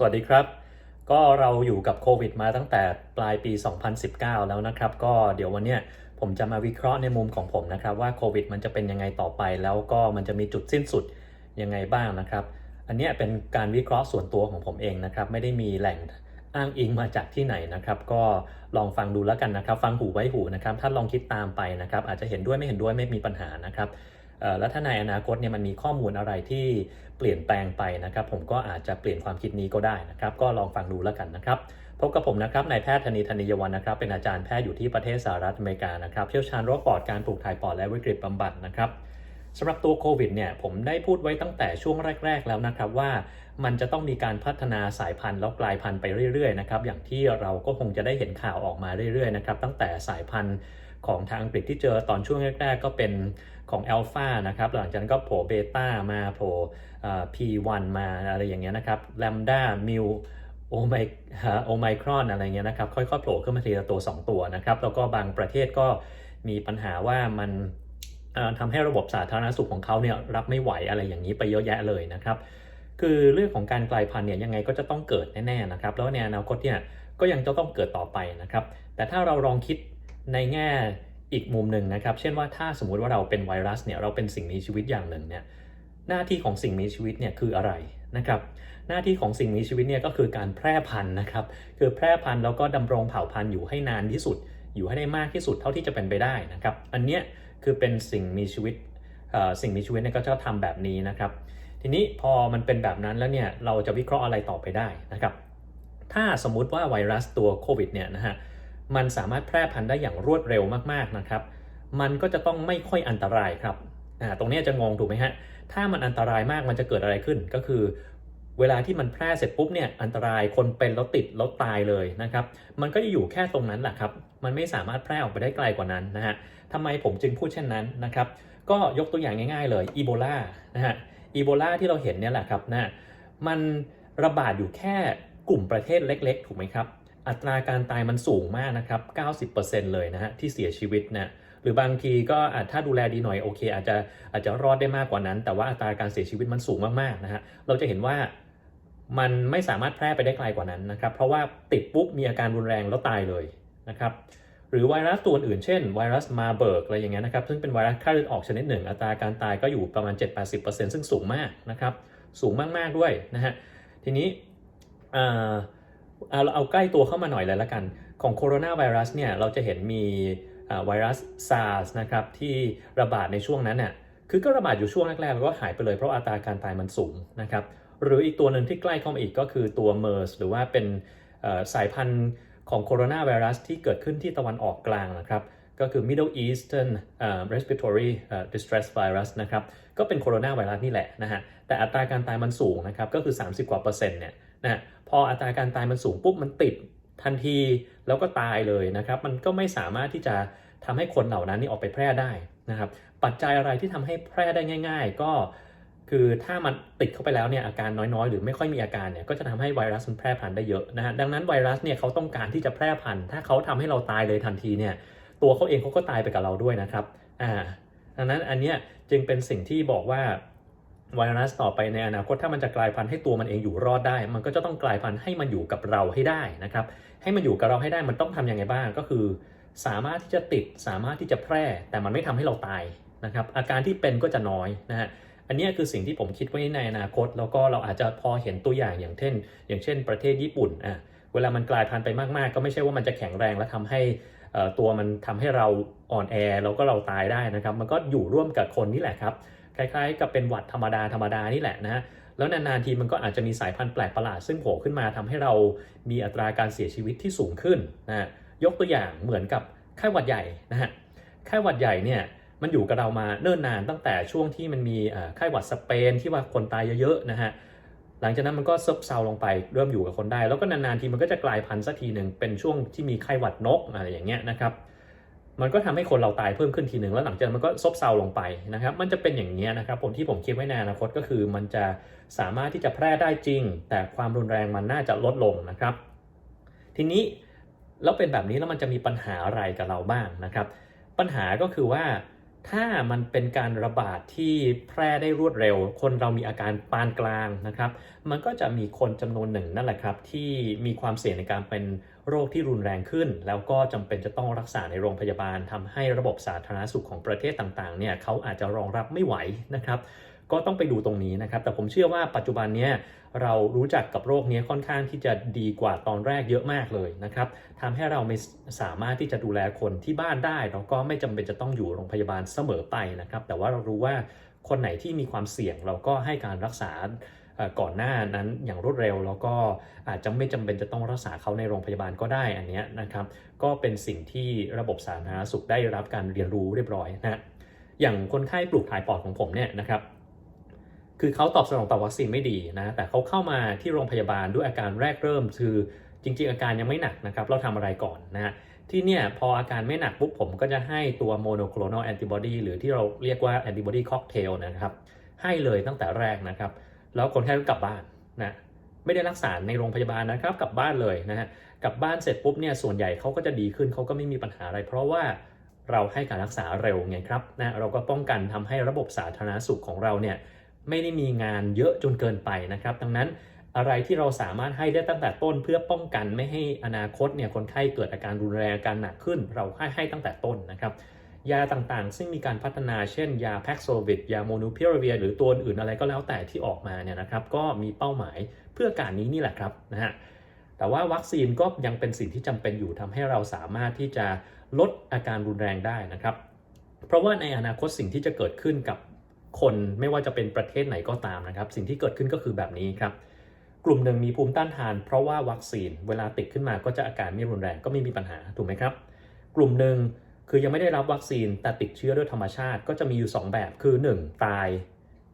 สวัสดีครับ ก็เราอยู่กับโควิดมาตั้งแต่ปลายปี 2019 แล้วนะครับ ก็เดี๋ยววันเนี้ยผมจะมาวิเคราะห์ในมุมของผมนะครับ ว่าโควิดมันจะเป็นยังไงต่อไป แล้วก็มันจะมีจุดสิ้นสุดยังไงบ้างนะครับ อันนี้เป็นการวิเคราะห์ส่วนตัวของผมเองนะครับ ไม่ได้มีแหล่งอ้างอิงมาจากที่ไหนนะครับ ก็ลองฟังดูแล้วกันนะครับ ฟังหูไว้หูนะครับท่านลองคิดตามไปนะครับ อาจจะเห็นด้วยไม่เห็นด้วยไม่มีปัญหานะครับ แล้วถ้าในอนาคตเนี่ยมันมีข้อมูลอะไรที่เปลี่ยนแปลงไปนะครับ ผมก็อาจจะเปลี่ยนความคิดนี้ก็ได้นะครับ ก็ลองฟังดูแล้วกันนะครับพบกับผมนะครับนายแพทย์ธนีธนียวันนะครับ เป็นอาจารย์แพทย์อยู่ที่ประเทศสหรัฐอเมริกานะครับ เชี่ยวชาญโรคปอดการปลูกถ่ายปอดและวิกฤตบำบัดนะครับสำหรับตัวโควิดเนี่ยผมได้พูดไว้ตั้งแต่ช่วงแรก ๆ แล้วนะครับว่ามันจะต้องมีการพัฒนาสายพันธุ์แล้วกลายพันธุ์ไปเรื่อยๆนะครับอย่างที่เราก็คงจะได้เห็นข่าวออกมาเรื่อยๆนะครับตั้งแต่สายพันธุ์ของทางอังกฤษที่เจอตอนช่วงแรก ๆ ก็เป็น ของอัลฟานะครับหลังจากนั้นก็โผล่เบต้ามาโผล่เอ่อ P1 มาอะไรอย่างเงี้ยนะครับแลมด้ามิวโอไมโอไมครอนอะไรเงี้ยนะครับค่อยๆโผล่ขึ้นมาทีละตัว 2 ตัวนะครับแล้วก็บางประเทศก็มีปัญหาว่ามันเอ่อทำให้ระบบสาธารณสุขของเขาเนี่ยรับไม่ไหวอะไรอย่างนี้ไปเยอะแยะเลยนะครับ คือเรื่องของการกลายพันธุ์เนี่ยยังไงก็จะต้องเกิดแน่ๆนะครับ แล้วในอนาคตเนี่ยก็ยังจะต้องเกิดต่อไปนะครับ แต่ถ้าเราลองคิดในแง่ อีกมุมหนึ่งนะครับ เช่นว่าถ้าสมมุติว่าเราเป็นไวรัสเนี่ยเราเป็นสิ่งมีชีวิตอย่างหนึ่งเนี่ยหน้าที่ของสิ่งมีชีวิตเนี่ยคืออะไรนะครับหน้าที่ของสิ่งมีชีวิตเนี่ยก็คือการแพร่พันธุ์นะครับคือแพร่พันธุ์แล้วก็ดำรงเผ่าพันธุ์อยู่ให้นานที่สุด อยู่ให้ได้มากที่สุดเท่าที่จะเป็นไปได้นะครับอันเนี้ยคือเป็นสิ่งมีชีวิตอ่อสิ่งมีชีวิตเนี่ยก็จะทำแบบนี้นะครับ ทีนี้พอมันเป็นแบบนั้นแล้วเนี่ยเราจะวิเคราะห์อะไรต่อไปได้นะครับถ้าสมมุติว่าไวรัสตัวโควิดเนี่ยนะฮะ มันสามารถแพร่พันธุ์ได้อย่างรวดเร็วมากๆนะครับ มันก็จะต้องไม่ค่อยอันตรายครับอ่าตรงนี้จะงงถูกไหมฮะ ถ้ามันอันตรายมากมันจะเกิดอะไรขึ้น ก็คือ เวลาที่มันแพร่เสร็จปุ๊บเนี่ยอันตรายคนเป็นแล้วติดแล้วตายเลยนะครับ มันก็จะอยู่แค่ตรงนั้นแหละครับ มันไม่สามารถแพร่ออกไปได้ไกลกว่านั้นนะฮะทำไมผมจึงพูดเช่นนั้นนะครับ ก็ยกตัวอย่างง่ายๆเลยอีโบลานะฮะอีโบลาที่เราเห็นเนี่ยแหละครับนะมันระบาดอยู่แค่กลุ่มประเทศเล็ก ๆ ถูกไหมครับ อัตราการตายมันสูงมากนะครับ 90%เลยนะฮะที่เสียชีวิตนะหรือบางทีก็อาจถ้าดูแลดีหน่อยโอเค อาจจะอาจจะรอดได้มากกว่านั้น แต่ว่าอัตราการเสียชีวิตมันสูงมากๆนะฮะเราจะเห็นว่ามันไม่สามารถแพร่ไปได้ไกลกว่านั้นนะครับ เพราะว่าติดปุ๊บมีอาการรุนแรงแล้วตายเลยนะครับหรือไวรัสตัวอื่นเช่นไวรัสมาเบิร์กอะไรอย่างเงี้ยนะครับซึ่งเป็นไวรัสไข้เลือดออกชนิดหนึ่ง อัตราการตายก็อยู่ประมาณ 7-80%ซึ่งสูงมากนะครับ สูงมากๆด้วยนะฮะทีนี้ เอาเราเอาใกล้ตัวเข้ามาหน่อยเลยละกัน ของโคโรนาไวรัสเนี่ยเราจะเห็นมีไวรัส SARS นะครับที่ระบาดในช่วงนั้นน่ะคือก็ระบาดอยู่ช่วงแรกๆแล้วก็หายไปเลยเพราะอัตราการตายมันสูงนะครับหรืออีกตัวหนึ่งที่ใกล้เข้ามาอีกก็คือตัว MERS หรือว่าเป็นสายพันธุ์ของโคโรนาไวรัสที่เกิดขึ้นที่ตะวันออกกลางนะครับก็คือ Middle Eastern uh, Respiratory uh, Distress Virus นะครับก็เป็นโคโรนาไวรัสนี่แหละนะฮะแต่อัตราการตายมันสูงนะครับก็คือ 30 กว่าเปอร์เซ็นต์เนี่ย นะพออัตราการตายมันสูงปุ๊บมันติดทันทีแล้วก็ตายเลยนะครับมันก็ไม่สามารถที่จะทำให้คนเหล่านั้นนี่ออกไปแพร่ได้นะครับปัจจัยอะไรที่ทำให้แพร่ได้ง่าย ๆ ก็คือถ้ามันติดเข้าไปแล้วเนี่ยอาการน้อยๆ หรือไม่ค่อยมีอาการเนี่ยก็จะทำให้ไวรัสมันแพร่พันธุ์ได้เยอะนะฮะดังนั้นไวรัสเนี่ยเขาต้องการที่จะแพร่พันธุ์ถ้าเขาทำให้เราตายเลยทันทีเนี่ยตัวเขาเองเขาก็ตายไปกับเราด้วยนะครับอ่าดังนั้นอันเนี้ยจึงเป็นสิ่งที่บอกว่า ไวรัสต่อไปในอนาคตถ้ามันจะกลายพันธุ์ให้ตัวมันเองอยู่รอดได้ มันก็จะต้องกลายพันธุ์ให้มันอยู่กับเราให้ได้นะครับ ให้มันอยู่กับเราให้ได้มันต้องทำยังไงบ้างก็คือ สามารถที่จะติดสามารถที่จะแพร่ แต่มันไม่ทำให้เราตายนะครับ อาการที่เป็นก็จะน้อยนะฮะอันนี้คือสิ่งที่ผมคิดไว้ในอนาคต แล้วก็เราอาจจะพอเห็นตัวอย่างอย่างเช่น อย่างเช่น ประเทศญี่ปุ่นอะเวลามันกลายพันธุ์ไปมากๆ ก็ไม่ใช่ว่ามันจะแข็งแรงและทำให้ตัวมันทำให้เราอ่อนแอแล้วก็เราตายได้นะครับ มันก็อยู่ร่วมกับคนนี่แหละครับ คล้ายๆ กับเป็นหวัดธรรมดาธรรมดานี่แหละนะฮะแล้วนานๆทีมันก็อาจจะมีสายพันธุ์แปลกประหลาดซึ่งโผล่ขึ้นมาทำให้เรามีอัตราการเสียชีวิตที่สูงขึ้นนะฮะยกตัวอย่างเหมือนกับไข้หวัดใหญ่นะฮะไข้หวัดใหญ่เนี่ยมันอยู่กับเรามาเนิ่นนานตั้งแต่ช่วงที่มันมีไข้หวัดสเปนที่ว่าคนตายเยอะๆนะฮะหลังจากนั้นมันก็ซบเซาลงไปเริ่มอยู่กับคนได้ แล้วก็นานๆทีมันก็จะกลายพันธุ์สักทีหนึ่งเป็นช่วงที่มีไข้หวัดนกอะไรอย่างเงี้ยนะครับ มันก็ทำให้คนเราตายเพิ่มขึ้นทีหนึ่งแล้วหลังจากนั้นมันก็ซบเซาลงไปนะครับ มันจะเป็นอย่างนี้นะครับผมที่ผมคิดไว้ในอนาคตก็คือมันจะสามารถที่จะแพร่ได้จริง แต่ความรุนแรงมันน่าจะลดลงนะครับ ทีนี้แล้วเป็นแบบนี้แล้วมันจะมีปัญหาอะไรกับเราบ้างนะครับ ปัญหาก็คือว่าถ้ามันเป็นการระบาดที่แพร่ได้รวดเร็ว คนเรามีอาการปานกลางนะครับ มันก็จะมีคนจำนวนหนึ่งนั่นแหละครับ ที่มีความเสี่ยงในการเป็น โรคที่รุนแรงขึ้น แล้วก็จำเป็นจะต้องรักษาในโรงพยาบาลทำให้ระบบสาธารณสุขของประเทศต่างๆเนี่ยเขาอาจจะรองรับไม่ไหวนะครับก็ต้องไปดูตรงนี้นะครับ แต่ผมเชื่อว่าปัจจุบันเนี้ยเรารู้จักกับโรคนี้ค่อนข้างที่จะดีกว่าตอนแรกเยอะมากเลยนะครับทำให้เราไม่สามารถที่จะดูแลคนที่บ้านได้แล้วก็ไม่จำเป็นจะต้องอยู่โรงพยาบาลเสมอไปนะครับ แต่ว่าเรารู้ว่าคนไหนที่มีความเสี่ยงเราก็ให้การรักษา ก่อนหน้านั้นอย่างรวดเร็ว แล้วก็อาจจะไม่จำเป็นจะต้องรักษาเขาในโรงพยาบาลก็ได้อันเนี้ยนะครับ ก็เป็นสิ่งที่ระบบสาธารณสุขได้รับการเรียนรู้เรียบร้อยนะฮะอย่างคนไข้ปลูกถ่ายปอดของผมเนี่ยนะครับคือเขาตอบสนองต่อวัคซีนไม่ดีนะ แต่เขาเข้ามาที่โรงพยาบาลด้วยอาการแรกเริ่ม คือจริงๆ อาการยังไม่หนักนะครับ เราทำอะไรก่อนนะฮะที่เนี่ยพออาการไม่หนักปุ๊บผมก็จะให้ตัว monoclonal antibody หรือที่เราเรียกว่า antibody cocktail นะครับ ให้เลยตั้งแต่แรกนะครับ แล้วคนไข้ก็กลับบ้านนะไม่ได้รักษาในโรงพยาบาลนะครับกลับบ้านเลยนะฮะกลับบ้านเสร็จปุ๊บเนี่ยส่วนใหญ่เขาก็จะดีขึ้นเขาก็ไม่มีปัญหาอะไร เพราะว่าเราให้การรักษาเร็วไงครับนะเราก็ป้องกันทำให้ระบบสาธารณสุขของเราเนี่ยไม่ได้มีงานเยอะจนเกินไปนะครับ ดังนั้นอะไรที่เราสามารถให้ได้ตั้งแต่ต้นเพื่อป้องกันไม่ให้อนาคตเนี่ยคนไข้เกิดอาการรุนแรงอาการหนักขึ้น เราให้ให้ตั้งแต่ต้นนะครับ ยาต่างๆ ซึ่งมีการพัฒนาเช่น ยาแพ็กโซวิดยาโมนูพิราเวียหรือตัวอื่นอะไรก็แล้วแต่ที่ออกมาเนี่ยนะครับก็มีเป้าหมายเพื่อการนี้นี่แหละครับนะฮะแต่ว่าวัคซีนก็ยังเป็นสิ่งที่จำเป็นอยู่ทำให้เราสามารถที่จะลดอาการรุนแรงได้นะครับ เพราะว่าในอนาคตสิ่งที่จะเกิดขึ้นกับคนไม่ว่าจะเป็นประเทศไหนก็ตามนะครับ สิ่งที่เกิดขึ้นก็คือแบบนี้ครับ กลุ่มหนึ่งมีภูมิต้านทาน เพราะว่าวัคซีนเวลาติดขึ้นมาก็จะอาการไม่รุนแรงก็ไม่มีปัญหาถูกไหมครับ กลุ่มหนึ่ง คือยังไม่ได้รับวัคซีนแต่ติดเชื้อด้วยธรรมชาติก็จะมีอยู่ 2 แบบคือ 1 ตาย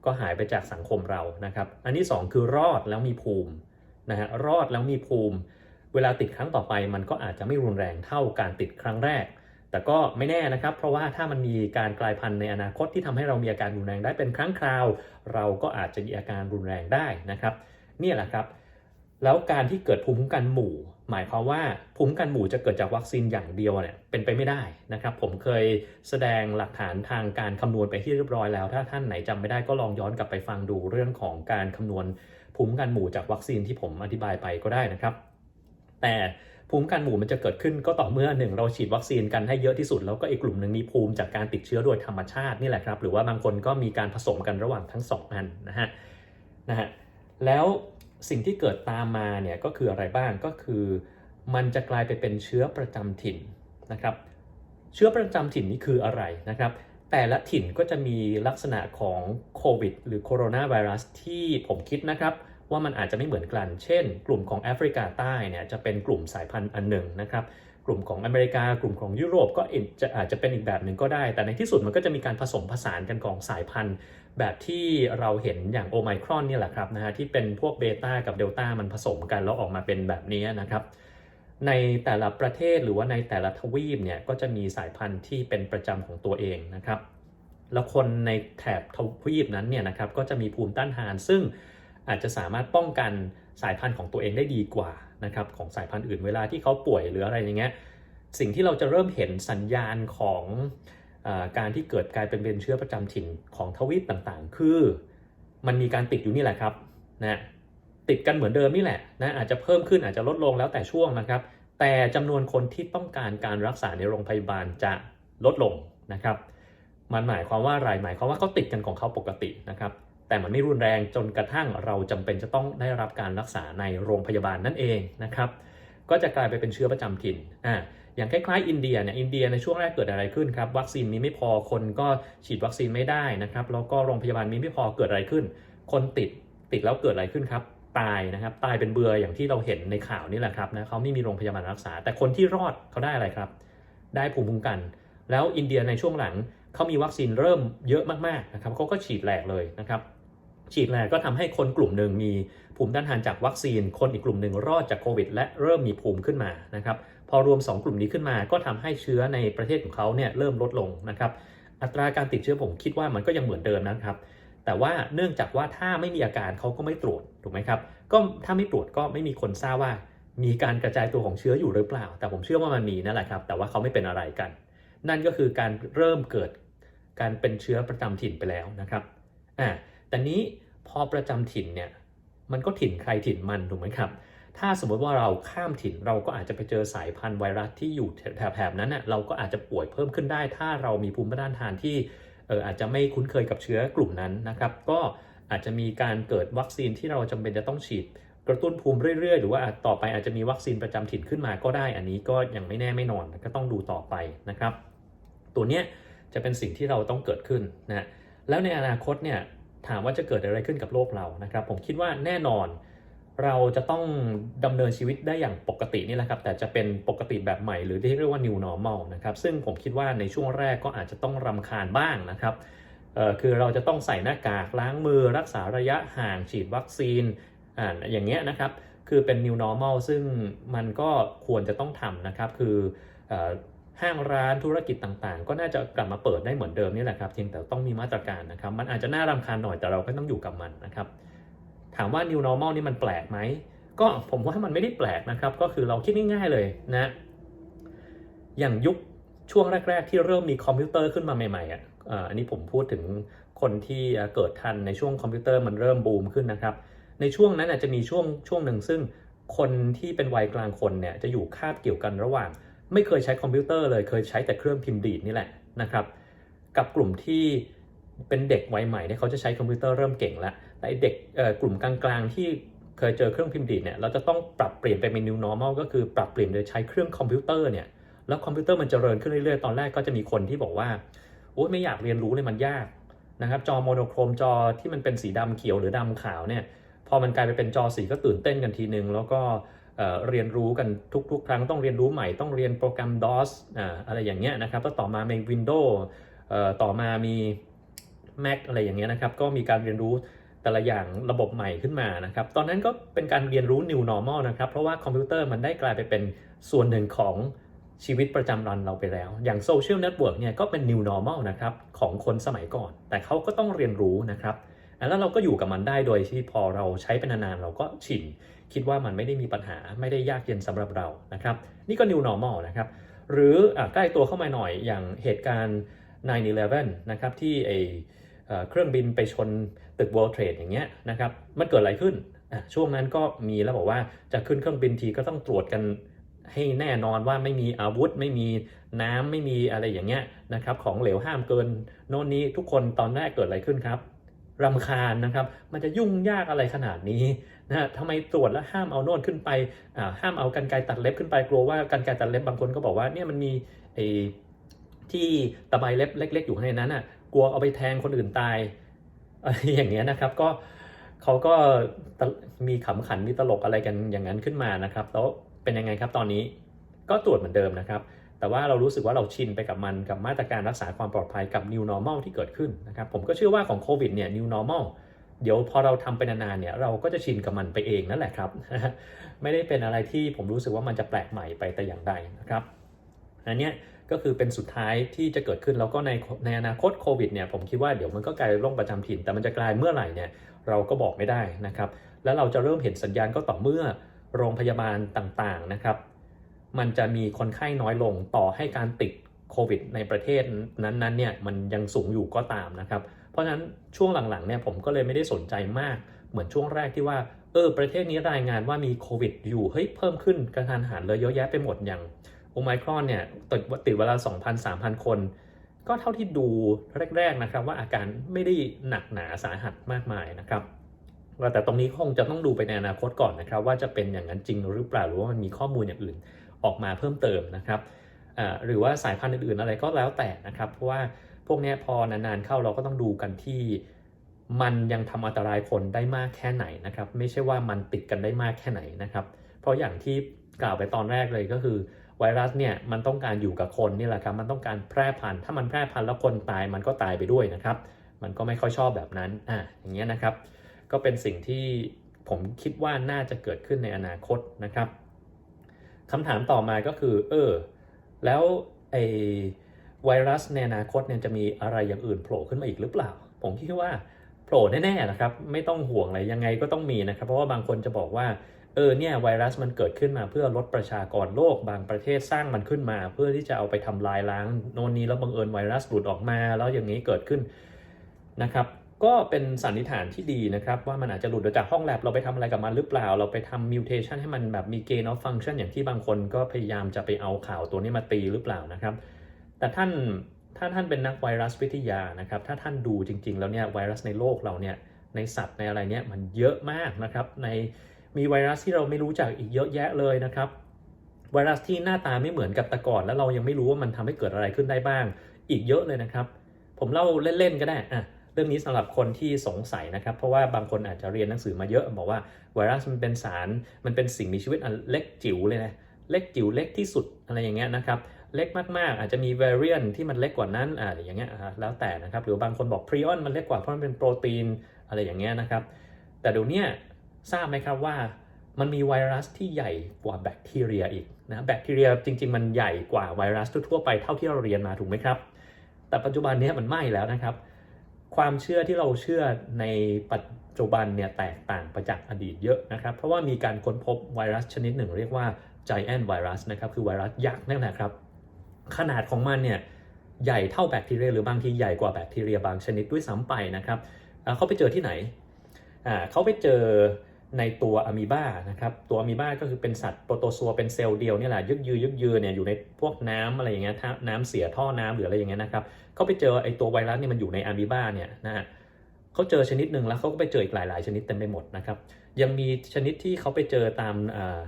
ก็หายไปจากสังคมเรานะครับ อันที่ 2 คือรอดแล้วมีภูมินะฮะรอดแล้วมีภูมิ เวลาติดครั้งต่อไปมันก็อาจจะไม่รุนแรงเท่าการติดครั้งแรก แต่ก็ไม่แน่นะครับ เพราะว่าถ้ามันมีการกลายพันธุ์ในอนาคตที่ทำให้เรามีอาการรุนแรงได้เป็นครั้งคราว เราก็อาจจะมีอาการรุนแรงได้นะครับ นี่แหละครับ แล้วการที่เกิดภูมิคุ้มกันหมู่ หมายความว่าภูมิกันหมู่จะเกิดจากวัคซีนอย่างเดียวเนี่ยเป็นไปไม่ได้นะครับ ผมเคยแสดงหลักฐานทางการคำนวณไปที่เรียบร้อยแล้ว ถ้าท่านไหนจำไม่ได้ก็ลองย้อนกลับไปฟังดูเรื่องของการคำนวณภูมิกันหมู่จากวัคซีนที่ผมอธิบายไปก็ได้นะครับ แต่ภูมิกันหมู่มันจะเกิดขึ้นก็ต่อเมื่อหนึ่งเราฉีดวัคซีนกันให้เยอะที่สุด แล้วก็อีกกลุ่มหนึ่งมีภูมิจากการติดเชื้อโดยธรรมชาตินี่แหละครับ หรือว่าบางคนก็มีการผสมกันระหว่างทั้งสองอันนะฮะนะฮะแล้ว สิ่งที่เกิดตามมาเนี่ยก็คืออะไรบ้างก็คือ มันจะกลายไปเป็นเชื้อประจำถิ่นนะครับ เชื้อประจำถิ่นนี่คืออะไรนะครับ แต่ละถิ่นก็จะมีลักษณะของโควิดหรือโคโรนาไวรัสที่ผมคิดนะครับว่ามันอาจจะไม่เหมือนกัน เช่น กลุ่มของแอฟริกาใต้เนี่ยจะเป็นกลุ่มสายพันธุ์อันหนึ่งนะครับ กลุ่มของอเมริกากลุ่มของยุโรปก็อาจจะอาจจะเป็นอีกแบบหนึ่งก็ได้ แต่ในที่สุดมันก็จะมีการผสมผสานกันของสายพันธุ์ แบบที่เราเห็นอย่างโอไมครอนนี่แหละครับนะฮะที่เป็นพวกเบต้ากับเดลต้ามันผสมกันแล้วออกมาเป็นแบบนี้นะครับ ในแต่ละประเทศหรือว่าในแต่ละทวีปเนี่ยก็จะมีสายพันธุ์ที่เป็นประจำของตัวเองนะครับ แล้วคนในแถบทวีปนั้นเนี่ยนะครับก็จะมีภูมิต้านทานซึ่งอาจจะสามารถป้องกันสายพันธุ์ของตัวเองได้ดีกว่า นะครับของสายพันธุ์อื่นเวลาที่เขาป่วยหรืออะไรอย่างเงี้ยสิ่งที่เราจะเริ่มเห็นสัญญาณของอการที่เกิดกลายเป็นเป็นเชื้อประจำถิ่นของทวีปต่างๆ คือมันมีการติดอยู่นี่แหละครับนะติดกันเหมือนเดิมนี่แหละนะอาจจะเพิ่มขึ้นอาจจะลดลงแล้วแต่ช่วงนะครับ แต่จำนวนคนที่ต้องการการรักษาในโรงพยาบาลจะลดลงนะครับ มันหมายความว่าอะไรหมายความว่าเขาติดกันของเขาปกตินะครับ แต่มันไม่รุนแรงจนกระทั่งเราจำเป็นจะต้องได้รับการรักษาในโรงพยาบาลนั่นเองนะครับ ก็จะกลายไปเป็นเชื้อประจำถิ่นอ่าอย่างคล้ายๆอินเดียเนี่ยอินเดียในช่วงแรกเกิดอะไรขึ้นครับวัคซีนมีไม่พอคนก็ฉีดวัคซีนไม่ได้นะครับแล้วก็โรงพยาบาลมีไม่พอเกิดอะไรขึ้น คนติดติดแล้วเกิดอะไรขึ้นครับตายนะครับตายเป็นเบืออย่างที่เราเห็นในข่าวนี่แหละครับนะเขาไม่มีโรงพยาบาลรักษา แต่คนที่รอดเขาได้อะไรครับ ได้ภูมิคุ้มกัน แล้วอินเดียในช่วงหลังเขามีวัคซีนเริ่มเยอะมากๆนะครับเขาก็ฉีดแหลกเลยนะครับ ฉีดแหลกก็ทำให้คนกลุ่มหนึ่งมีภูมิต้านทานจากวัคซีน คนอีกกลุ่มหนึ่งรอดจากโควิด และเริ่มมีภูมิขึ้นมานะครับพอรวม 2 กลุ่มนี้ขึ้นมาก็ทำให้เชื้อในประเทศของเขาเนี่ยเริ่มลดลงนะครับอัตราการติดเชื้อผมคิดว่ามันก็ยังเหมือนเดิมนะครับ แต่ว่าเนื่องจากว่าถ้าไม่มีอาการเขาก็ไม่ตรวจถูกไหมครับก็ถ้าไม่ตรวจก็ไม่มีคนทราบว่า มีการกระจายตัวของเชื้ออยู่หรือเปล่า แต่ผมเชื่อว่ามันมีนั่นแหละครับ แต่ว่าเขาไม่เป็นอะไรกัน นั่นก็คือการเริ่มเกิดการเป็นเชื้อประจำถิ่นไปแล้วนะครับอ่า แต่นี้พอประจำถิ่นเนี่ยมันก็ถิ่นใครถิ่นมันถูกไหมครับ ถ้าสมมติว่าเราข้ามถิ่นเราก็อาจจะไปเจอสายพันธุ์ไวรัสที่อยู่แถบๆนั้นเน่ะเราก็อาจจะป่วยเพิ่มขึ้นได้ ถ้าเรามีภูมิต้านทานที่เอออาจจะไม่คุ้นเคยกับเชื้อกลุ่มนั้นนะครับ ก็อาจจะมีการเกิดวัคซีนที่เราจำเป็นจะต้องฉีดกระตุ้นภูมิเรื่อยๆ หรือว่าต่อไปอาจจะมีวัคซีนประจำถิ่นขึ้นมาก็ได้ อันนี้ก็ยังไม่แน่ไม่นอนก็ต้องดูต่อไปนะครับ ตัวเนี้ยจะเป็นสิ่งที่เราต้องเกิดขึ้นนะแล้วในอนาคตเนี่ย ถามว่าจะเกิดอะไรขึ้นกับโลกเรานะครับ ผมคิดว่าแน่นอนเราจะต้องดำเนินชีวิตได้อย่างปกตินี่แหละครับ แต่จะเป็นปกติแบบใหม่หรือที่เรียกว่า new normal นะครับ ซึ่งผมคิดว่าในช่วงแรกก็อาจจะต้องรำคาญบ้างนะครับคือเราจะต้องใส่หน้ากากล้างมือรักษาระยะห่างฉีดวัคซีนอ่าอย่างเงี้ยนะครับ คือเป็น new normal ซึ่งมันก็ควรจะต้องทำนะครับ คืออ ห้างร้านธุรกิจต่างๆ ก็น่าจะกลับมาเปิดได้เหมือนเดิมนี่แหละครับเพียงแต่ต้องมีมาตรการนะครับ มันอาจจะน่ารำคาญหน่อยแต่เราก็ต้องอยู่กับมันนะครับ ถามว่า new normal นี่มันแปลกไหมก็ผมว่ามันไม่ได้แปลกนะครับ ก็คือเราคิดง่ายๆเลยนะ อย่างยุคช่วงแรก ๆ ที่เริ่มมีคอมพิวเตอร์ขึ้นมาใหม่ๆอะอันนี้ผมพูดถึงคนที่เกิดทันในช่วงคอมพิวเตอร์มันเริ่มบูมขึ้นนะครับ ในช่วงนั้นอาจจะมีช่วงช่วงหนึ่งซึ่งคนที่เป็นวัยกลางคนเนี่ยจะอยู่คาบเกี่ยวกันระหว่าง ไม่เคยใช้คอมพิวเตอร์เลยเคยใช้แต่เครื่องพิมพ์ดีดนี่แหละนะครับกับกลุ่มที่เป็นเด็กวัยใหม่เนี่ยเขาจะใช้คอมพิวเตอร์เริ่มเก่งแล้วแต่เด็กกลุ่มกลางๆ ที่เคยเจอเครื่องพิมพ์ดีดเนี่ยเราจะต้องปรับเปลี่ยนไปเป็น new normal ก็คือปรับเปลี่ยนโดยใช้เครื่องคอมพิวเตอร์เนี่ยแล้วคอมพิวเตอร์มันเจริญขึ้นเรื่อยๆ ตอนแรกก็จะมีคนที่บอกว่าโอ้ยไม่อยากเรียนรู้เลยมันยากนะครับจอโมโนโครมจอที่มันเป็นสีดำเขียวหรือดำขาวเนี่ยพอมันกลายไปเป็นจอสีก็ตื่นเต้นกันทีนึง แล้วก็ เรียนรู้กันทุกๆ ครั้งต้องเรียนรู้ใหม่ต้องเรียนโปรแกรม DOS อ่าอะไรอย่างเงี้ยนะครับแล้วต่อมามี Windows ต่อมามี Mac อะไรอย่างเงี้ยนะครับก็มีการเรียนรู้แต่ละอย่างระบบใหม่ขึ้นมานะครับ ตอนนั้นก็เป็นการเรียนรู้ new normal นะครับ เพราะว่าคอมพิวเตอร์มันได้กลายไปเป็นส่วนหนึ่งของชีวิตประจำวันเราไปแล้ว อย่างโซเชียลเน็ตเวิร์กเนี่ยก็เป็น new normal นะครับ ของคนสมัยก่อน แต่เขาก็ต้องเรียนรู้นะครับ แล้วเราก็อยู่กับมันได้โดยที่พอเราใช้เป็นนานๆเราก็ชินคิดว่ามันไม่ได้มีปัญหาไม่ได้ยากเย็นสำหรับเรานะครับนี่ก็ new normal นะครับหรืออใกล้ตัวเข้ามาหน่อยอย่างเหตุการณ์ 9-11 นะครับที่ไอเครื่องบินไปชนตึก World Trade อย่างเงี้ยนะครับมันเกิดอะไรขึ้นช่วงนั้นก็มีแล้วบอกว่าจะขึ้นเครื่องบินทีก็ต้องตรวจกันให้แน่นอนว่าไม่มีอาวุธ ไม่มีน้ำไม่มีอะไรอย่างเงี้ยนะครับของเหลวห้ามเกิน โน่นนี้ทุกคนตอนแรกเกิดอะไรขึ้นครับ รำคาญนะครับ มันจะยุ่งยากอะไรขนาดนี้นะทำไมตรวจแล้วห้ามเอาโน่นขึ้นไปห้ามเอากันไกรตัดเล็บขึ้นไปกลัวว่ากันไกรตัดเล็บบางคนก็บอกว่าเนี่ยมันมีไอ้ที่ตะไบเล็บเล็ก ๆ อยู่ในนั้นอะกลัวเอาไปแทงคนอื่นตายอะไรอย่างเงี้ยนะครับก็เขาก็มีขำขันมีตลกอะไรกันอย่างนั้นขึ้นมานะครับ แล้วเป็นยังไงครับตอนนี้ก็ตรวจเหมือนเดิมนะครับ แต่ว่าเรารู้สึกว่าเราชินไปกับมันกับมาตรการรักษาความปลอดภัยกับ new normal ที่เกิดขึ้นนะครับผมก็เชื่อว่าของโควิดเนี่ย new normal เดี๋ยวพอเราทำไปนานๆเนี่ยเราก็จะชินกับมันไปเองนั่นแหละครับ ไม่ได้เป็นอะไรที่ผมรู้สึกว่ามันจะแปลกใหม่ไปแต่อย่างใดนะครับอันนี้ก็คือเป็นสุดท้ายที่จะเกิดขึ้นแล้วก็ในในอนาคตโควิดเนี่ยผมคิดว่าเดี๋ยวมันก็กลายเป็นโรคประจำถิ่น แต่มันจะกลายเมื่อไหร่เนี่ยเราก็บอกไม่ได้นะครับ แล้วเราจะเริ่มเห็นสัญญาณก็ต่อเมื่อโรงพยาบาลต่างๆนะครับ มันจะมีคนไข้น้อยลงต่อให้การติดโควิดในประเทศนั้นๆเนี่ยมันยังสูงอยู่ก็ตามนะครับ เพราะฉะนั้นช่วงหลังๆเนี่ยผมก็เลยไม่ได้สนใจมาก เหมือนช่วงแรกที่ว่าเออประเทศนี้รายงานว่ามีโควิดอยู่เฮ้ยเพิ่มขึ้นกระทันหันเลยเยอะแยะไปหมดอย่างโอไมครอนเนี่ยติดติดเวลา 2,000-3,000 คน ก็เท่าที่ดูแรก ๆนะครับ ว่าอาการไม่ได้หนักหนาสาหัสมากมายนะครับแต่ตรงนี้คงจะต้องดูไปในอนาคตก่อนนะครับ ว่าจะเป็นอย่างนั้นจริงหรือเปล่าหรือว่ามันมีข้อมูลอย่างอื่น ออกมาเพิ่มเติมนะครับหรือว่าสายพันธุ์อื่นๆอะไรก็แล้วแต่นะครับ เพราะว่าพวกนี้พอนานๆเข้าเราก็ต้องดูกันที่มันยังทำอันตรายคนได้มากแค่ไหนนะครับ ไม่ใช่ว่ามันติดกันได้มากแค่ไหนนะครับ เพราะอย่างที่กล่าวไปตอนแรกเลยก็คือไวรัสเนี่ยมันต้องการอยู่กับคนนี่แหละครับ มันต้องการแพร่พันธุ์ถ้ามันแพร่พันธุ์แล้วคนตายมันก็ตายไปด้วยนะครับ มันก็ไม่ค่อยชอบแบบนั้นอ่าอย่างเงี้ยนะครับ ก็เป็นสิ่งที่ผมคิดว่าน่าจะเกิดขึ้นในอนาคตนะครับ คำถามต่อมาก็คือ เออ แล้วไอไวรัสในอนาคตเนี่ยจะมีอะไรอย่างอื่นโผล่ขึ้นมาอีกหรือเปล่า ผมคิดว่าโผล่แน่ๆนะครับ ไม่ต้องห่วงเลยยังไงก็ต้องมีนะครับ เพราะว่าบางคนจะบอกว่า เออเนี่ยไวรัสมันเกิดขึ้นมาเพื่อลดประชากรโลก บางประเทศสร้างมันขึ้นมา เพื่อที่จะเอาไปทำลายล้างโน่นนี้แล้วบังเอิญไวรัสหลุดออกมา แล้วอย่างนี้เกิดขึ้นนะครับ ก็เป็นสันนิษฐานที่ดีนะครับ ว่ามันอาจจะหลุดออกจากห้องแลบเราไปทำอะไรกับมันหรือเปล่า เราไปทำมิวเทชันให้มันแบบมี gain of function อย่างที่บางคนก็พยายามจะไปเอาข่าวตัวนี้มาตีหรือเปล่านะครับ แต่ท่านถ้าท่านเป็นนักไวรัสวิทยานะครับ ถ้าท่านดูจริง ๆ แล้วเนี่ยไวรัสในโลกเราเนี่ยในสัตว์ในอะไรเนี่ยมันเยอะมากนะครับในมีไวรัสที่เราไม่รู้จักอีกเยอะแยะเลยนะครับ ไวรัสที่หน้าตาไม่เหมือนกับแต่ก่อน แล้วเรายังไม่รู้ว่ามันทำให้เกิดอะไรขึ้นได้บ้าง อีกเยอะเลยนะครับ ผมเล่าเล่นๆก็ได้อะ เรื่องนี้สำหรับคนที่สงสัยนะครับ เพราะว่าบางคนอาจจะเรียนหนังสือมาเยอะบอกว่าไวรัสมันเป็นสารมันเป็นสิ่งมีชีวิตอันเล็กจิ๋วเลยนะเล็กจิ๋วเล็กที่สุดอะไรอย่างเงี้ยนะครับเล็กมาก ๆ อาจจะมี variant ที่มันเล็กกว่านั้นอ่าอย่างเงี้ยแล้วแต่นะครับ หรือบางคนบอก prion มันเล็กกว่าเพราะมันเป็นโปรตีนอะไรอย่างเงี้ยนะครับ แต่เดี๋ยวนี้ทราบไหมครับว่ามันมีไวรัสที่ใหญ่กว่าแบคทีเรียอีกนะแบคทีเรียจริง ๆ มันใหญ่กว่าไวรัสทั่วไปเท่าที่เราเรียนมาถูกไหมครับ แต่ปัจจุบันนี้มันไม่แล้วนะครับ ความเชื่อที่เราเชื่อในปัจจุบันเนี่ยแตกต่างไปจากอดีตเยอะนะครับ เพราะว่ามีการค้นพบไวรัสชนิดหนึ่งเรียกว่า giant virus นะครับ คือไวรัสยักษ์นั่นแหละครับ ขนาดของมันเนี่ยใหญ่เท่าแบคทีเรียหรือบางทีใหญ่กว่าแบคทีเรียบางชนิดด้วยซ้ำไปนะครับเขาไปเจอที่ไหนอ่าเขาไปเจอ ในตัวอะมีบานะครับตัวอะมีบาก็คือเป็นสัตว์โปรโตซัวเป็นเซลล์เดียวนี่แหละยึกยือยึกยือเนี่ยอยู่ในพวกน้ำอะไรอย่างเงี้ยถ้าน้ำเสียท่อน้ำหรืออะไรอย่างเงี้ยนะครับเขาไปเจอไอตัวไวรัสเนี่ยมันอยู่ในอะมีบาเนี่ยนะฮะเขาเจอชนิดหนึ่งแล้วเขาก็ไปเจออีกหลาย ๆ ชนิดเต็มไปหมดนะครับยังมีชนิดที่เขาไปเจอตามอ่า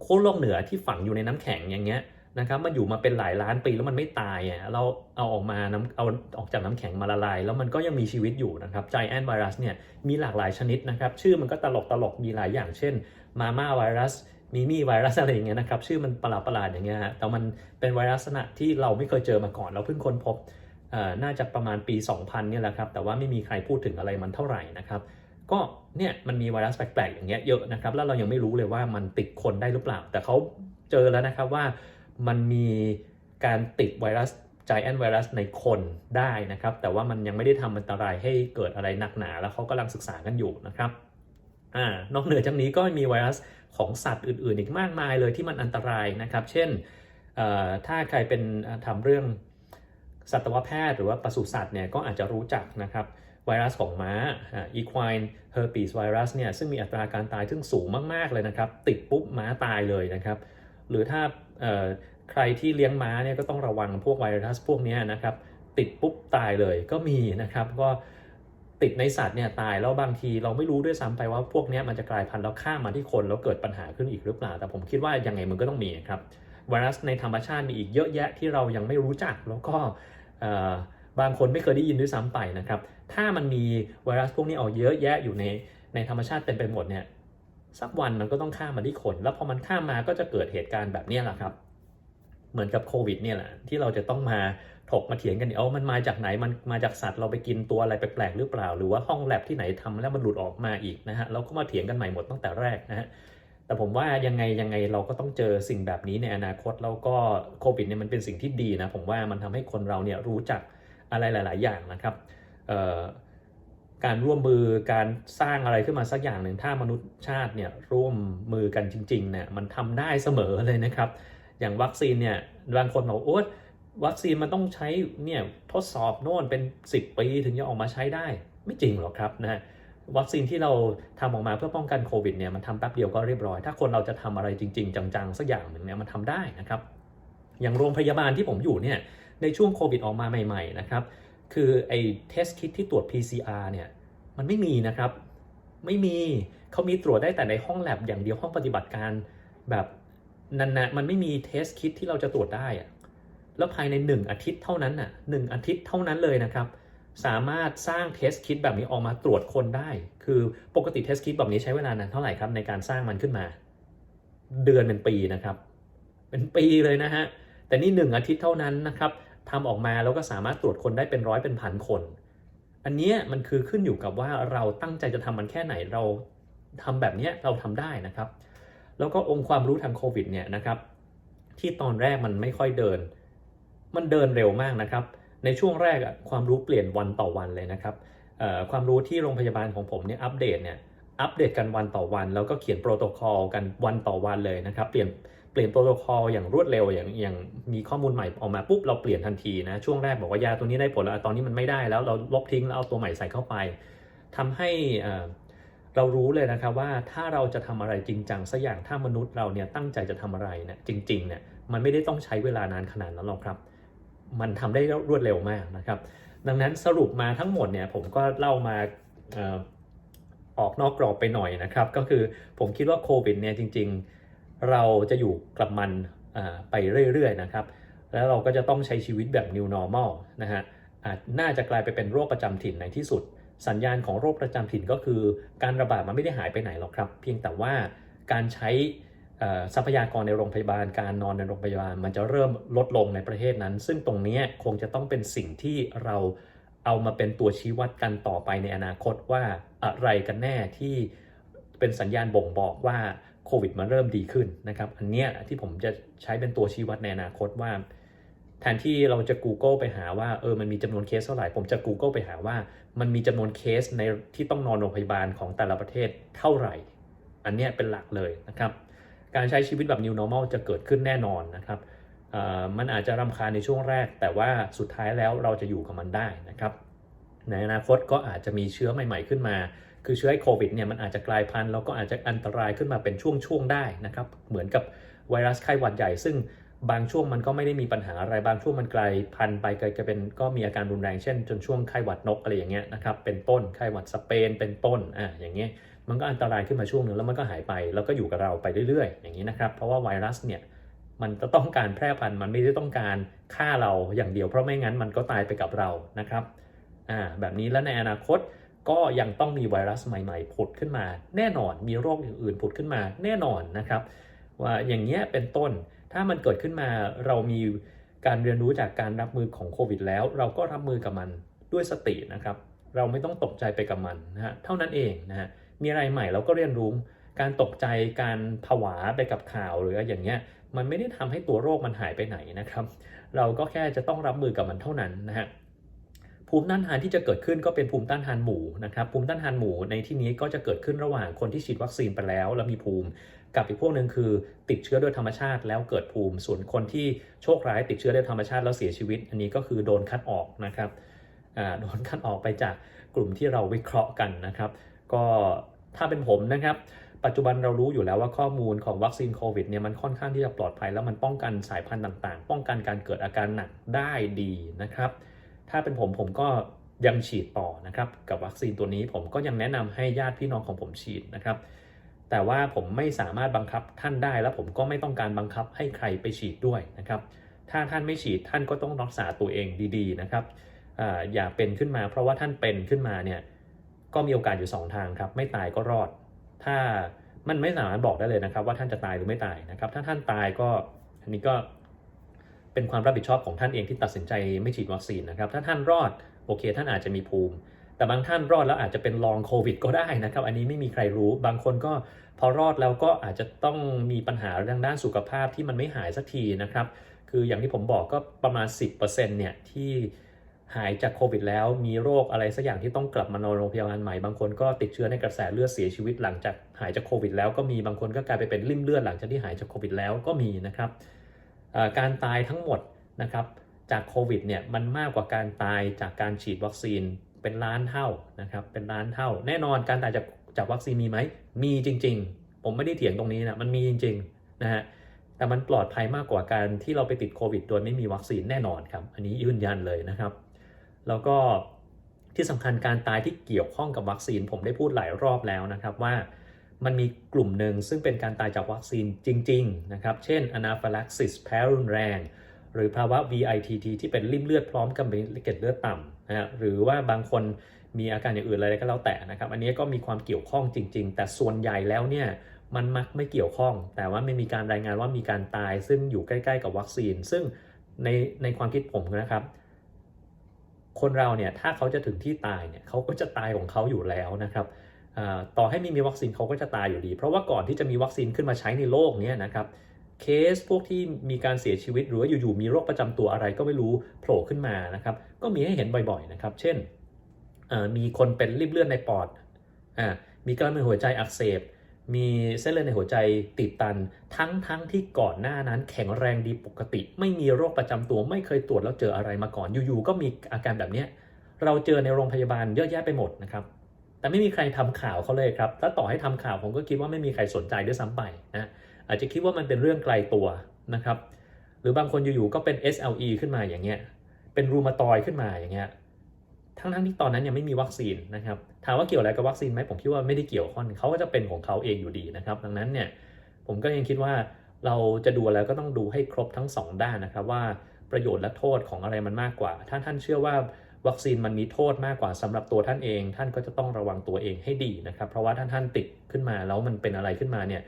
โค้งโลกเหนือที่ฝังอยู่ในน้ำแข็งอย่างเงี้ย นะครับมันอยู่มาเป็นหลายล้านปีแล้วมันไม่ตายอะเราเอาออกมาน้ำเอาออกจากน้ำแข็งมาละลาย แล้วมันก็ยังมีชีวิตอยู่นะครับ Giant Virus เนี่ยมีหลากหลายชนิดนะครับ ชื่อมันก็ตลกตลกมีหลายอย่างเช่นมาม่าไวรัสมีมี่ไวรัสอะไรอย่างเงี้ยนะครับ ชื่อมันประหลาดประหลาดอย่างเงี้ยฮะแต่มันเป็นไวรัสลักษณะที่เราไม่เคยเจอมาก่อน เราเพิ่งค้นพบน่าจะประมาณปี 2000เนี่ยแหละครับ แต่ว่าไม่มีใครพูดถึงอะไรมันเท่าไหร่นะครับก็เนี่ยมันมีไวรัสแปลกๆอย่างเงี้ยเยอะนะครับแล้วเรายังไม่รู้เลยว่ามันติดคนได้หรือเปล่า แต่เขาเจอแล้วนะครับว่า มันมีการติดไวรัส Giant Virus ในคนได้นะครับ แต่ว่ามันยังไม่ได้ทำอันตรายให้เกิดอะไรหนักหนา แล้วเขากำลังศึกษากันอยู่นะครับอ่านอกเหนือจากนี้ก็มีไวรัสของสัตว์อื่นๆ อีกมากมายเลยที่มันอันตรายนะครับ เช่นถ้าใครเป็นอ่าทำเรื่องสัตวแพทย์หรือว่าปศุสัตว์เนี่ยก็อาจจะรู้จักนะครับไวรัสของม้าอ่า equine herpes virus เนี่ยซึ่งมีอัตราการตายซึ่งสูงมากๆเลยนะครับ ติดปุ๊บม้าตายเลยนะครับ หรือถ้า ใครที่เลี้ยงม้าเนี่ยก็ต้องระวังพวกไวรัสพวกนี้นะครับ ติดปุ๊บตายเลยก็มีนะครับ ก็ติดในสัตว์เนี่ยตายแล้วบางทีเราไม่รู้ด้วยซ้ำไปว่าพวกนี้มันจะกลายพันธุ์แล้วข้ามมาที่คนแล้วเกิดปัญหาขึ้นอีกหรือเปล่า แต่ผมคิดว่ายังไงมันก็ต้องมีครับไวรัสในธรรมชาติมีอีกเยอะแยะที่เรายังไม่รู้จักแล้วก็บางคนไม่เคยได้ยินด้วยซ้ำไปนะครับ ถ้ามันมีไวรัสพวกนี้ออกเยอะแยะอยู่ในในธรรมชาติเต็มไปหมดเนี่ย สักวันมันก็ต้องข้ามมาที่คน แล้วพอมันข้ามมาก็จะเกิดเหตุการณ์แบบนี้แหละครับ เหมือนกับโควิดเนี่ยแหละที่เราจะต้องมาถกมาเถียงกันเอามันมาจากไหนมันมาจากสัตว์เราไปกินตัวอะไรแปลกๆหรือเปล่า หรือว่าห้องแลบที่ไหนทำแล้วมันหลุดออกมาอีกนะฮะเราก็มาเถียงกันใหม่หมดตั้งแต่แรกนะฮะแต่ผมว่ายังไงยังไงเราก็ต้องเจอสิ่งแบบนี้ในอนาคตแล้วก็โควิดเนี่ยมันเป็นสิ่งที่ดีนะผมว่ามันทำให้คนเราเนี่ยรู้จักอะไรหลาย ๆ อย่างนะครับเอ่อ การร่วมมือการสร้างอะไรขึ้นมาสักอย่างหนึ่งถ้ามนุษยชาติเนี่ยร่วมมือกันจริงๆเนี่ยมันทำได้เสมอเลยนะครับ อย่างวัคซีนเนี่ยบางคนบอกโอ๊ยวัคซีนมันต้องใช้เนี่ยทดสอบโน่นเป็น 10 ปีถึงจะออกมาใช้ได้ ไม่จริงหรอกครับนะฮะวัคซีนที่เราทำออกมาเพื่อป้องกันโควิดเนี่ยมันทำแป๊บเดียวก็เรียบร้อย ถ้าคนเราจะทำอะไรจริง ๆ จังๆ สักอย่างหนึ่งเนี่ยมันทำได้นะครับ อย่างโรงพยาบาลที่ผมอยู่เนี่ยในช่วงโควิดออกมาใหม่ ๆ นะครับ คือไอ้เทสคิดที่ตรวจ PCR เนี่ยมันไม่มีนะครับ ไม่มีเขามีตรวจได้แต่ในห้องแลบอย่างเดียวห้องปฏิบัติการแบบนันๆมันไม่มีเทสคิดที่เราจะตรวจได้อะแล้วภายใน 1 อาทิตย์เท่านั้นน่ะหนึ่งอาทิตย์เท่านั้นเลยนะครับ สามารถสร้างเทสคิดแบบนี้ออกมาตรวจคนได้ คือปกติเทสคิดแบบนี้ใช้เวลานานเท่าไหร่ครับในการสร้างมันขึ้นมา เดือนเป็นปีนะครับ เป็นปีเลยนะฮะแต่นี่หนึ่งอาทิตย์เท่านั้นนะครับ ทำออกมาแล้วก็สามารถตรวจคนได้เป็นร้อยเป็นพันคน อันนี้มันคือขึ้นอยู่กับว่าเราตั้งใจจะทำมันแค่ไหนเราทำแบบนี้เราทำได้นะครับ แล้วก็องค์ความรู้ทางโควิดเนี่ยนะครับที่ตอนแรกมันไม่ค่อยเดิน มันเดินเร็วมากนะครับ ในช่วงแรกอะความรู้เปลี่ยนวันต่อวันเลยนะครับความรู้ที่โรงพยาบาลของผมเนี่ยอัปเดตเนี่ยอัปเดตกันวันต่อวัน แล้วก็เขียนโปรโตคอลกันวันต่อวันเลยนะครับ เปลี่ยน ลี่ยนโปรโตคอลอย่างรวดเร็วอย่างอย่างมีข้อมูลใหม่ออกมาปุ๊บเราเปลี่ยนทันทีนะช่วงแรกบอกว่ายาตัวนี้ได้ผลแล้วตอนนี้มันไม่ได้แล้วเราลบทิ้งแล้วเอาตัวใหม่ใส่เข้าไปทำให้เรารู้เลยนะครับว่าถ้าเราจะทำอะไรจริงจังสักอย่างถ้ามนุษย์เราเนี่ยตั้งใจจะทำอะไรเนี่ยจริงๆเนี่ยมันไม่ได้ต้องใช้เวลานานขนาดนั้นหรอกครับ มันทำได้รวดเร็วมากนะครับ ดังนั้นสรุปมาทั้งหมดเนี่ยผมก็เล่ามาออออกนอกกรอบไปหน่อยนะครับ ก็คือผมคิดว่าโควิดเนี่ยจริง ๆ เราจะอยู่กับมันไปเรื่อยๆนะครับ แล้วเราก็จะต้องใช้ชีวิตแบบ new normal นะฮะน่าจะกลายไปเป็นโรคประจำถิ่นในที่สุด สัญญาณของโรคประจำถิ่นก็คือการระบาดมันไม่ได้หายไปไหนหรอกครับ เพียงแต่ว่าการใช้ทรัพยากรในโรงพยาบาล การนอนในโรงพยาบาล มันจะเริ่มลดลงในประเทศนั้น ซึ่งตรงนี้คงจะต้องเป็นสิ่งที่เราเอามาเป็นตัวชี้วัดกันต่อไปในอนาคตว่าอะไรกันแน่ที่เป็นสัญญาณบ่งบอกว่า โควิดมันเริ่มดีขึ้นนะครับ อันเนี้ยที่ผมจะใช้เป็นตัวชี้วัดในอนาคตว่า แทนที่เราจะ Google ไปหาว่าเออมันมีจำนวนเคสเท่าไหร่ ผมจะ Google ไปหาว่า มันมีจำนวนเคสในที่ต้องนอนโรงพยาบาลของแต่ละประเทศเท่าไหร่ อันเนี้ยเป็นหลักเลยนะครับ การใช้ชีวิตแบบ new normal จะเกิดขึ้นแน่นอนนะครับออมันอาจจะรำคาญในช่วงแรก แต่ว่าสุดท้ายแล้วเราจะอยู่กับมันได้นะครับ ในอนาคตก็อาจจะมีเชื้อใหม่ ๆ ขึ้นมา คือเชื้อโควิดเนี่ยมันอาจจะกลายพันธุ์แล้วก็อาจจะอันตรายขึ้นมาเป็นช่วงๆได้นะครับ เหมือนกับไวรัสไข้หวัดใหญ่ ซึ่งบางช่วงมันก็ไม่ได้มีปัญหาอะไรบางช่วงมันกลายพันธุ์ไปกลายเป็นก็มีอาการรุนแรงเช่น จนช่วงไข้หวัดนกอะไรอย่างเงี้ยนะครับเป็นต้นไข้หวัดสเปน เป็นต้นอ่าอย่างเงี้ยมันก็อันตรายขึ้นมาช่วงหนึ่งแล้วมันก็หายไป แล้วก็อยู่กับเราไปเรื่อยๆ อย่างนี้นะครับ เพราะว่าไวรัสเนี่ยมันจะต้องการแพร่พันธุ์มันไม่ได้ต้องการฆ่าเราอย่างเดียวเพราะไม่งั้นมันก็ตายไปกับเรานะครับอ่าแบบนี้แล้วในอนาคต ก็ยังต้องมีไวรัสใหม่ๆผุดขึ้นมา แน่นอนมีโรคอื่นๆผุดขึ้นมาแน่นอนนะครับ ว่าอย่างเงี้ยเป็นต้นถ้ามันเกิดขึ้นมาเรามีการเรียนรู้จากการรับมือของโควิดแล้ว เราก็รับมือกับมันด้วยสตินะครับ เราไม่ต้องตกใจไปกับมันนะฮะเท่านั้นเองนะฮะมีอะไรใหม่เราก็เรียนรู้การตกใจการผวาไปกับข่าวหรืออย่างเงี้ยมันไม่ได้ทำให้ตัวโรคมันหายไปไหนนะครับ เราก็แค่จะต้องรับมือกับมันเท่านั้นนะฮะ ภูมิต้านทานที่จะเกิดขึ้นก็เป็นภูมิต้านทานหมู่นะครับภูมิต้านทานหมู่ในที่นี้ก็จะเกิดขึ้นระหว่างคนที่ฉีดวัคซีนไปแล้ว แล้วมีภูมิกับอีกพวกหนึ่งคือติดเชื้อโดยธรรมชาติแล้วเกิดภูมิ ส่วนคนที่โชคร้ายติดเชื้อโดยธรรมชาติแล้วเสียชีวิต อันนี้ก็คือโดนคัดออกนะครับอ่าโดนคัดออกไปจากกลุ่มที่เราวิเคราะห์กันนะครับ ก็ถ้าเป็นผมนะครับ ปัจจุบันเรารู้อยู่แล้วว่าข้อมูลของวัคซีนโควิดเนี่ยมันค่อนข้างที่จะปลอดภัยแล้วมันป้องกันสายพันธุ์ต่างๆ ป้องกันการเกิดอาการหนักได้ดีนะครับ ถ้าเป็นผมผมก็ยังฉีดต่อนะครับกับวัคซีนตัวนี้ผมก็ยังแนะนำให้ญาติพี่น้องของผมฉีดนะครับ แต่ว่าผมไม่สามารถบังคับท่านได้และผมก็ไม่ต้องการบังคับให้ใครไปฉีดด้วยนะครับ ถ้าท่านไม่ฉีดท่านก็ต้องรักษาตัวเองดีๆนะครับออย่าเป็นขึ้นมา เพราะว่าท่านเป็นขึ้นมาเนี่ยก็มีโอกาสอยู่ 2 ทางครับไม่ตายก็รอด ถ้ามันไม่สามารถบอกได้เลยนะครับ ว่าท่านจะตายหรือไม่ตายนะครับ ถ้าท่านตายก็อันนี้ก็ เป็นความรับผิดชอบของท่านเองที่ตัดสินใจไม่ฉีดวัคซีนนะครับ ถ้าท่านรอดโอเค ท่านอาจจะมีภูมิ แต่บางท่านรอดแล้วอาจจะเป็นลองโควิดก็ได้นะครับ อันนี้ไม่มีใครรู้ บางคนก็พอรอดแล้วก็อาจจะต้องมีปัญหาทางด้านสุขภาพที่มันไม่หายสักทีนะครับ คืออย่างที่ผมบอกก็ประมาณ 10%เนี่ยที่หายจากโควิดแล้วมีโรคอะไรสักอย่างที่ต้องกลับมานอนโรงพยาบาลใหม่ บางคนก็ติดเชื้อในกระแสเลือดเสียชีวิตหลังจากหายจากโควิดแล้วก็มีบางคนก็กลายไปเป็นริ่มเลือดหลังจากที่หายจากโควิดแล้วก็มีนะครับ การตายทั้งหมดนะครับจากโควิดเนี่ยมันมากกว่าการตายจากการฉีดวัคซีนเป็นล้านเท่านะครับเป็นล้านเท่า แน่นอนการตายจากจากวัคซีนมีไหมมีจริง ๆ ผมไม่ได้เถียงตรงนี้นะมันมีจริงๆนะฮะแต่มันปลอดภัยมากกว่าการที่เราไปติดโควิดโดยไม่มีวัคซีนแน่นอนครับ อันนี้ยืนยันเลยนะครับ แล้วก็ที่สำคัญการตายที่เกี่ยวข้องกับวัคซีน ผมได้พูดหลายรอบแล้วนะครับว่า มันมีกลุ่มหนึ่งซึ่งเป็นการตายจากวัคซีนจริง ๆ นะครับ เช่น anaphylaxis แพ้รุนแรง หรือภาวะ VITT ที่เป็นริ่มเลือดพร้อมกับเกล็ดเลือดต่ำนะหรือว่าบางคนมีอาการอย่างอื่นอะไรก็แล้วแต่นะครับ อันนี้ก็มีความเกี่ยวข้องจริง ๆ แต่ส่วนใหญ่แล้วเนี่ยมันมักไม่เกี่ยวข้อง แต่ว่าไม่มีการรายงานว่ามีการตาย ซึ่งอยู่ใกล้ๆกับวัคซีน ซึ่งในในความคิดผมนะครับ คนเราเนี่ยถ้าเขาจะถึงที่ตายเนี่ยเขาก็จะตายของเขาอยู่แล้วนะครับ ต่อให้มีมีวัคซีนเขาก็จะตายอยู่ดี เพราะว่าก่อนที่จะมีวัคซีนขึ้นมาใช้ในโลกนี้นะครับเคสพวกที่มีการเสียชีวิตหรือว่าอยู่ๆมีโรคประจำตัวอะไรก็ไม่รู้โผล่ขึ้นมานะครับก็มีให้เห็นบ่อยๆนะครับ เช่นมีคนเป็นริ่มเลือดในปอดอมีกล้ามเนื้อหัวใจอักเสบ มีเส้นเลือดในหัวใจตีบตัน ทั้งทั้งที่ก่อนหน้านั้นแข็งแรงดีปกติ ไม่มีโรคประจำตัวไม่เคยตรวจแล้วเจออะไรมาก่อนอยู่ๆก็มีอาการแบบนี้เราเจอในโรงพยาบาลเยอะแยะไปหมดนะครับ แต่ไม่มีใครทำข่าวเขาเลยครับ ถ้าต่อให้ทำข่าวผมก็คิดว่าไม่มีใครสนใจด้วยซ้ำไปนะ อาจจะคิดว่ามันเป็นเรื่องไกลตัวนะครับ หรือบางคนอยู่ๆก็เป็น SLE ขึ้นมาอย่างเงี้ย เป็นรูมาตอยขึ้นมาอย่างเงี้ย ทั้งๆที่ตอนนั้นยังไม่มีวัคซีนนะครับ ถามว่าเกี่ยวอะไรกับวัคซีนไหมผมคิดว่าไม่ได้เกี่ยวข้องเขาก็จะเป็นของเขาเองอยู่ดีนะครับ ดังนั้นเนี่ยผมก็ยังคิดว่าเราจะดูแล้วก็ต้องดูให้ครบทั้งสองด้านนะครับว่าประโยชน์และโทษของอะไรมันมากกว่า ถ้าท่านเชื่อว่า วัคซีนมันมีโทษมากกว่าสำหรับตัวท่านเอง ท่านก็จะต้องระวังตัวเองให้ดีนะครับ เพราะว่าถ้าท่านติดขึ้นมาแล้วมันเป็นอะไรขึ้นมาเนี่ย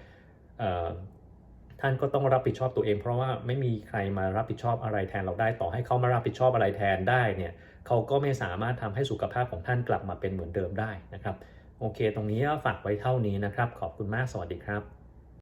ท่านก็ต้องรับผิดชอบตัวเอง เพราะว่าไม่มีใครมารับผิดชอบอะไรแทนเราได้ต่อให้เขามารับผิดชอบอะไรแทนได้เนี่ยเขาก็ไม่สามารถทำให้สุขภาพของท่านกลับมาเป็นเหมือนเดิมได้นะครับ โอเค ตรงนี้ฝากไว้เท่านี้นะครับ ขอบคุณมากสวัสดีครับ